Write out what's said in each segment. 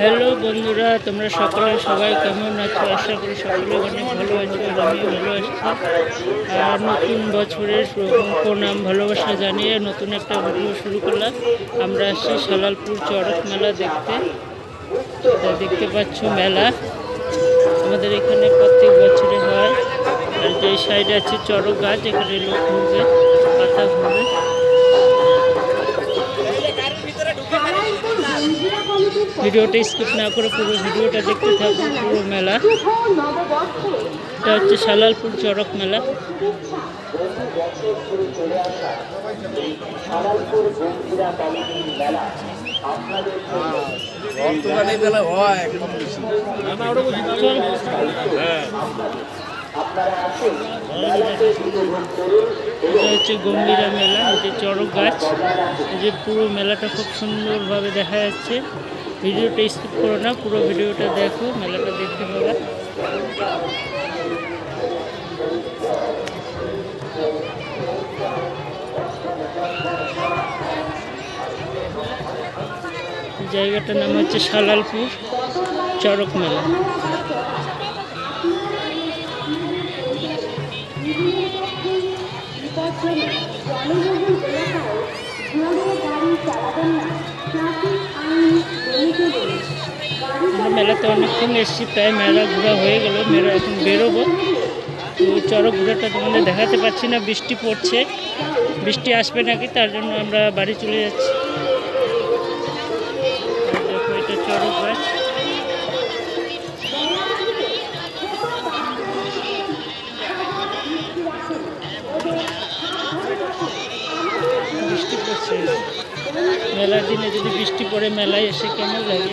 Hello বন্ধুরা, তোমরা সকলে সবাই কেমন আছো? আশা করি সকলে অনেক ভালো আছো, আমিও ভালো আছি। আর নতুন বছরের প্রণাম, ভালোবাসা জানিয়ে নতুন একটা ভিডিও শুরু করলাম। আমরা আসছি সালালপুর চড়ক মেলা দেখতে। দেখতে পাচ্ছ মেলা। আমাদের এখানে প্রত্যেক বছরে হয়। আর যে সাইডে আছে চড়ক গাছ এখানে লোক ঘুরবে ভিডিওটা স্কিপ না করে পুরো ভিডিওটা দেখতে থাকুন, পুরো মেলা। এটা হচ্ছে সালালপুর চড়ক মেলা। এটা হচ্ছে গম্ভীরা মেলা যে চড়ক গাছ। যে পুরো মেলাটা খুব সুন্দরভাবে দেখা যাচ্ছে। ভিডিওটা স্কিপ করো না, পুরো ভিডিওটা দেখো, মেলাটা দেখতে পাবে জায়গাটার নাম হচ্ছে সালালপুর চরক মেলা। মেলাতে অনেকক্ষণ এসেছি, প্রায় মেলা ঘোরা হয়ে গেল, মেলা এখন বেরোবো। তো চড়ক ঘোরাটা তোমাদের দেখাতে পারছি না, বৃষ্টি পড়ছে, বৃষ্টি আসবে নাকি, তার জন্য আমরা বাড়ি চলে যাচ্ছি। দেখো, এটা চড়ক গাছ বৃষ্টি পড়ছে। মেলার দিনে যদি বৃষ্টি পড়ে, মেলায় এসে কেমন লাগে?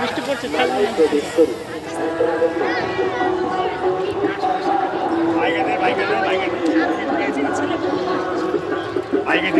বৃষ্টি পড়ছে প্রবেশ করুন বাইকে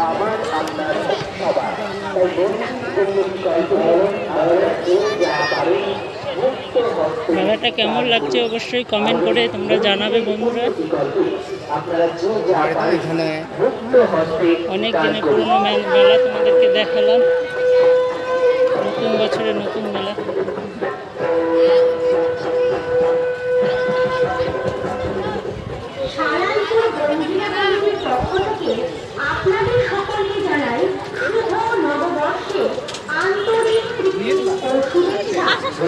আমার আপনার সবার তাই বন্ধু মুক্ত হস্তে মেলাটা কেমন লাগছে অবশ্যই কমেন্ট করে তোমরা জানাবে বন্ধুরা। অনেক দিনের পুরনো মেলা তোমাদেরকে দেখালাম। নতুন বছরে নতুন মেলা।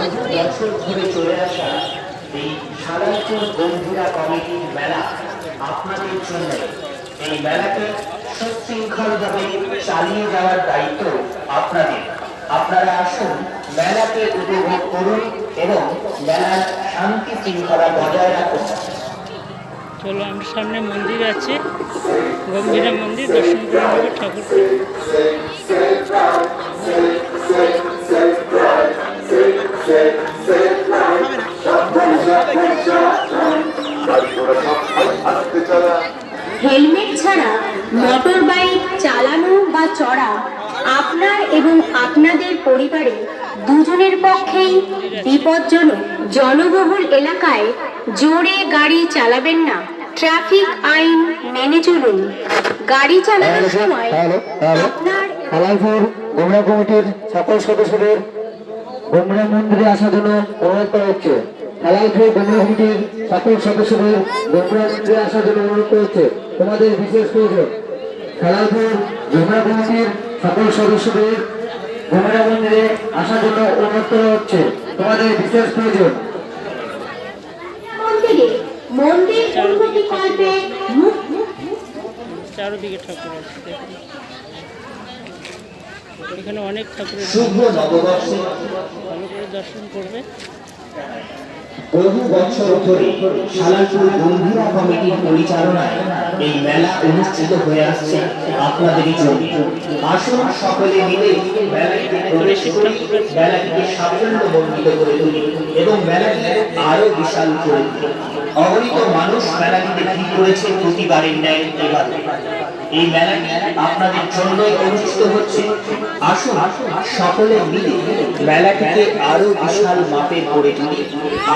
বহু বছর ধরে চলে আসা এই সারাংপুর বন্ধুরা কমিটির মেলা আপনাদের জন্য। এই মেলাকে সুশৃঙ্খলভাবে চালিয়ে যাওয়ার দায়িত্ব আপনাদের। আপনারা আসুন মেলাকে উপভোগ করুন এবং মেলার শান্তি শৃঙ্খলা বজায় রাখুন। চলো, আমার সামনে মন্দির আছে। গম্ভীরা মন্দির, দর্শন করে নেব ঠাকুরকে হেলমেট ছাড়া মোটর বাইক চালানো বা চড়া আপনার এবং আপনাদের পরিবারে দুজনের পক্ষেই বিপজ্জনক। জনবহুল এলাকায় জোরে গাড়ি চালাবেন না। ট্রাফিক আইন মেনে চলুন। গাড়ি চালানোর সময় আপনার গোমরা কমিটির সকল সদস্যদের গোমরা মন্দিরে আসার জন্য অনুরোধ করা হচ্ছে। হালালপুর গোমরা কমিটির সকল সদস্যদের গোমরা মন্দিরে আসার জন্য অনুরোধ তোমাদের বিশেষ প্রয়োজন। হালালপুর গোমরা কমিটির সকল সদস্যদের গোমরা মন্দিরে আসার জন্য অনুরোধ করা হচ্ছে। তোমাদের বিশেষ প্রয়োজন। মন্দির উন্নতি কল্পে চারদিকে ঠাকুর আছে এখানে অনেক ঠাকুরের ভালো করে দর্শন করবে। বহু বছর ধরে সালালপুর গম্ভীরা কমিটির পরিচালনায় এই মেলা অনুষ্ঠিত হয়ে আসছে আপনাদেরই জন্য। আসুন সকলে মিলে মেলাটিতে প্রবেশ করি, মেলাটিকে সাফল্যমণ্ডিত করে তুলি এবং মেলাটিকে আরও বিশাল করে তুলি। অগণিত মানুষ মেলাটিতে ভিড় করেছে প্রতিবারের ন্যায় এবার। এই মেলাটি আপনাদের জন্যই অনুষ্ঠিত হচ্ছে। আসুন, সকলে মিলে মেলাটিকে আরও বিশাল মাপে করে তুলি,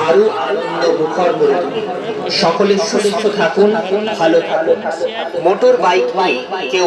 আরও আনন্দ মুখর করে তুলি। সকলে সুস্থ থাকুন, ভালো থাকুন। মোটর বাইক নিয়ে কেউ